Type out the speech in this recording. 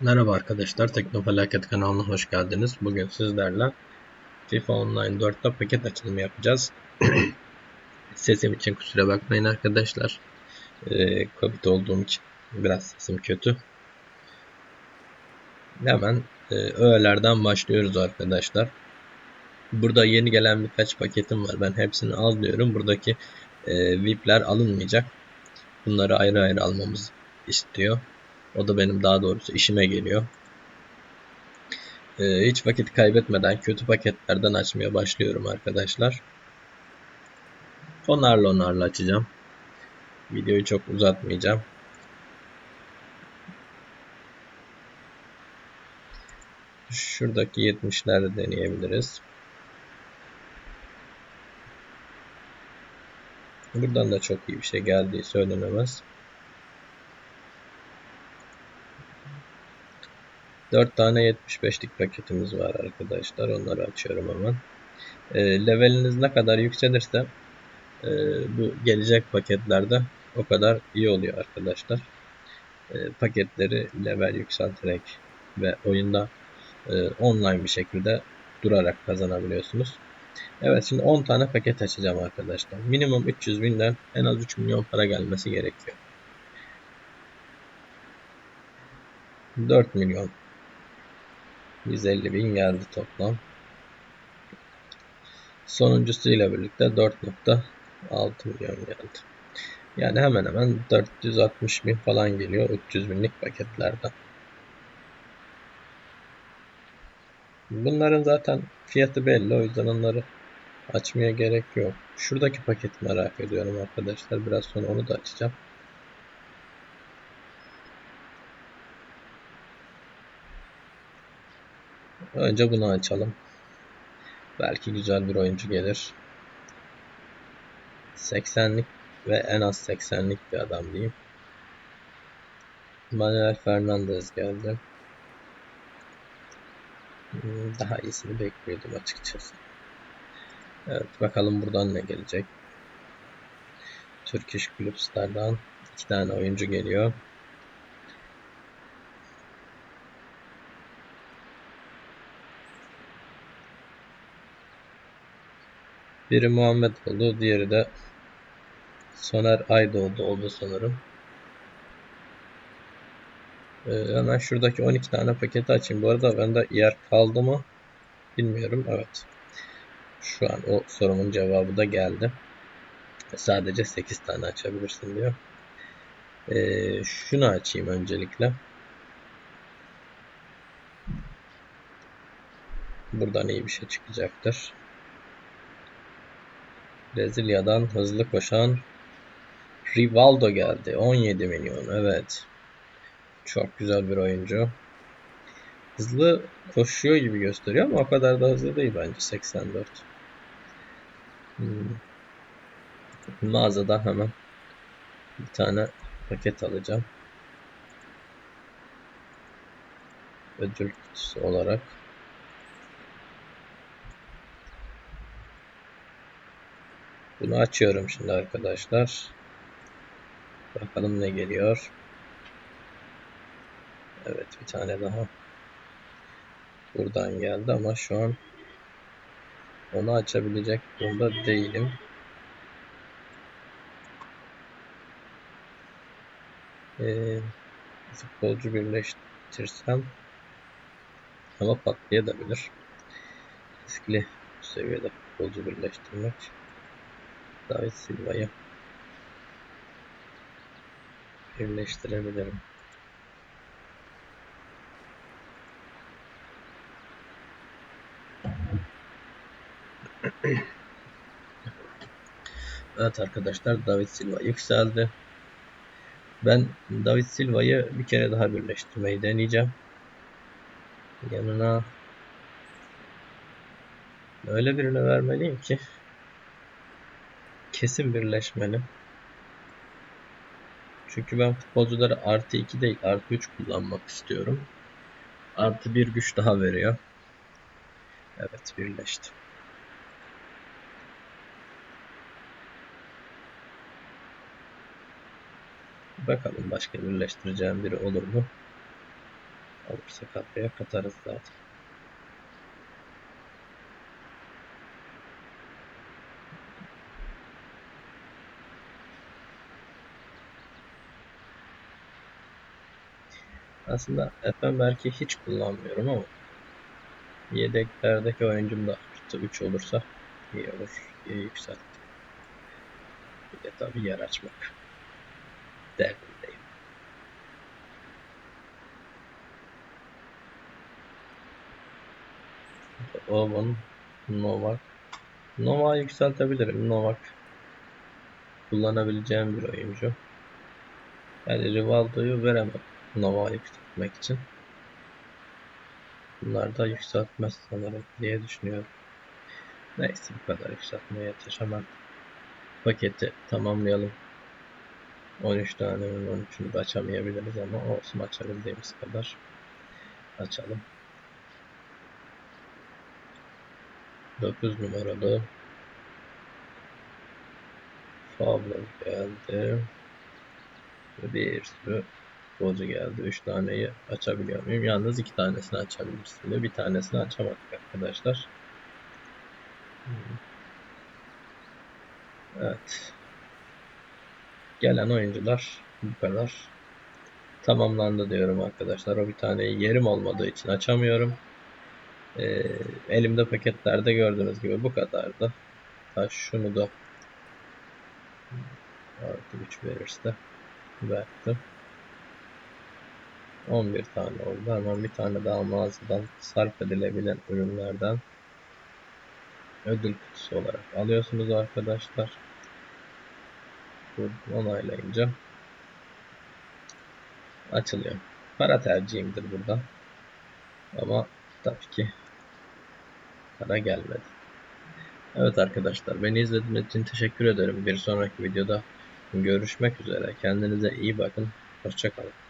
Merhaba arkadaşlar, Teknofelaket kanalına hoş geldiniz. Bugün sizlerle FIFA Online 4'te paket açılımı yapacağız. Sesim için kusura bakmayın arkadaşlar. Ee, Covid olduğum için biraz sesim kötü. Hemen e, öğelerden başlıyoruz arkadaşlar. Burada yeni gelen birkaç paketim var. Ben hepsini al diyorum. Buradaki e, VIP'ler alınmayacak. Bunları ayrı ayrı almamız istiyor. O da benim daha doğrusu işime geliyor. Ee, hiç vakit kaybetmeden kötü paketlerden açmaya başlıyorum arkadaşlar. Onarla onarla açacağım. Videoyu çok uzatmayacağım. Şuradaki 70'leri deneyebiliriz. Buradan da çok iyi bir şey geldiği söylenemez. 4 tane 75'lik paketimiz var arkadaşlar. Onları açıyorum hemen. E, leveliniz ne kadar yükselirse e, bu gelecek paketlerde o kadar iyi oluyor arkadaşlar. E, paketleri level yükselterek ve oyunda e, online bir şekilde durarak kazanabiliyorsunuz. Evet şimdi 10 tane paket açacağım arkadaşlar. Minimum 300 binden en az 3 milyon para gelmesi gerekiyor. 4 milyon 150 bin geldi toplam. Sonuncusuyla birlikte 4.6 milyon geldi. Yani hemen hemen 460 bin falan geliyor 300 binlik paketlerden. Bunların zaten fiyatı belli o yüzden onları açmaya gerek yok. Şuradaki paketi merak ediyorum arkadaşlar. Biraz sonra onu da açacağım. Önce bunu açalım. Belki güzel bir oyuncu gelir. 80'lik ve en az 80'lik bir adam diyeyim. Manuel Fernandez geldi. Hmm, daha iyisini bekliyordum açıkçası. Evet bakalım buradan ne gelecek. Turkish Clubs'lardan iki tane oyuncu geliyor. Biri Muhammed oldu. Diğeri de Soner Aydoğdu oldu sanırım. Ee, hemen şuradaki 12 tane paketi açayım. Bu arada bende yer kaldı mı bilmiyorum. Evet. Şu an o sorumun cevabı da geldi. Sadece 8 tane açabilirsin diyor. Ee, şunu açayım öncelikle. Buradan iyi bir şey çıkacaktır. Brezilya'dan hızlı koşan Rivaldo geldi. 17 milyon. Evet. Çok güzel bir oyuncu. Hızlı koşuyor gibi gösteriyor ama o kadar da hızlı değil bence. 84. Hmm. Mağazadan hemen bir tane paket alacağım. Ödül olarak. Bunu açıyorum şimdi arkadaşlar. Bakalım ne geliyor. Evet bir tane daha. Buradan geldi ama şu an onu açabilecek durumda değilim. Ee, futbolcu birleştirsem ama patlayabilir. Riskli seviyede futbolcu birleştirmek. David Silva'yı birleştirebilirim. Evet arkadaşlar David Silva yükseldi. Ben David Silva'yı bir kere daha birleştirmeyi deneyeceğim. Yanına öyle birine vermeliyim ki kesin birleşmeli. Çünkü ben futbolcuları artı 2 değil artı 3 kullanmak istiyorum. Artı bir güç daha veriyor. Evet birleşti. Bakalım başka birleştireceğim biri olur mu? Olursa kadroya katarız zaten. Aslında Effenberg'i hiç kullanmıyorum ama yedeklerdeki oyuncum da artı 3 olursa iyi olur diye yükselttim. Bir de tabii yer açmak derdindeyim. Oban, Novak. Novak'ı yükseltebilirim. Novak kullanabileceğim bir oyuncu. Yani Rivaldo'yu veremem Novak'ı yükseltmek için. Bunlar da yükseltmez sanırım diye düşünüyorum. Neyse bu kadar yükseltmeye yeter. Hemen paketi tamamlayalım. 13 tane 13'ünü de açamayabiliriz ama olsun açabildiğimiz kadar açalım. 9 numaralı Fablo geldi. Bir sürü futbolcu geldi. 3 taneyi açabiliyor muyum? Yalnız 2 tanesini açabilirsin diyor. Bir tanesini açamadık arkadaşlar. Evet. Gelen oyuncular bu kadar. Tamamlandı diyorum arkadaşlar. O bir taneyi yerim olmadığı için açamıyorum. Ee, elimde paketlerde gördüğünüz gibi bu kadardı. Ha, şunu da artı 3 verirse verdim. 11 tane oldu. Hemen bir tane daha mağazadan sarf edilebilen ürünlerden ödül kutusu olarak alıyorsunuz arkadaşlar. Buradan onaylayınca açılıyor. Para tercihimdir burada. Ama tabii ki para gelmedi. Evet arkadaşlar beni izlediğiniz için teşekkür ederim. Bir sonraki videoda görüşmek üzere. Kendinize iyi bakın. Hoşçakalın.